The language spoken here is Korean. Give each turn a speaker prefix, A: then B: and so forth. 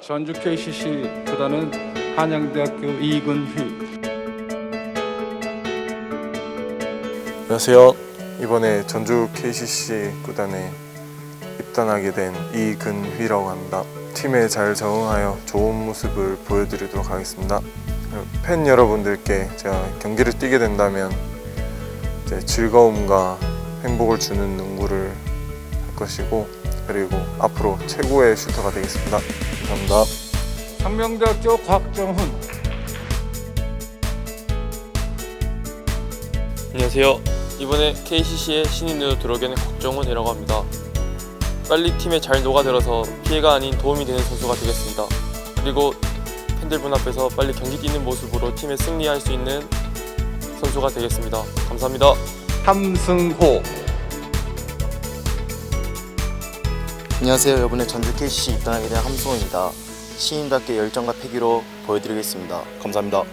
A: 전주 KCC 구단은 한양대학교 이근휘
B: 안녕하세요. 이번에 전주 KCC 구단에 입단하게 된 이근휘라고 합니다. 팀에 잘 적응하여 좋은 모습을 보여드리도록 하겠습니다. 팬 여러분들께 제가 경기를 뛰게 된다면 즐거움과 행복을 주는 농구를 할 것이고 그리고 앞으로 최고의 슈터가 되겠습니다. 감사합니다.
A: 상명대학교 곽정훈
C: 안녕하세요. 이번에 KCC에 신인으로 들어오게 된 곽정훈이라고 합니다. 빨리 팀에 잘 녹아들어서 피해가 아닌 도움이 되는 선수가 되겠습니다. 그리고 팬들분 앞에서 빨리 경기 뛰는 모습으로 팀에 승리할 수 있는 선수가 되겠습니다. 감사합니다.
A: 함승호
D: 안녕하세요. 이번에 전주 KCC 입단하게 된 함송입니다. 시인답게 열정과 패기로 보여드리겠습니다. 감사합니다.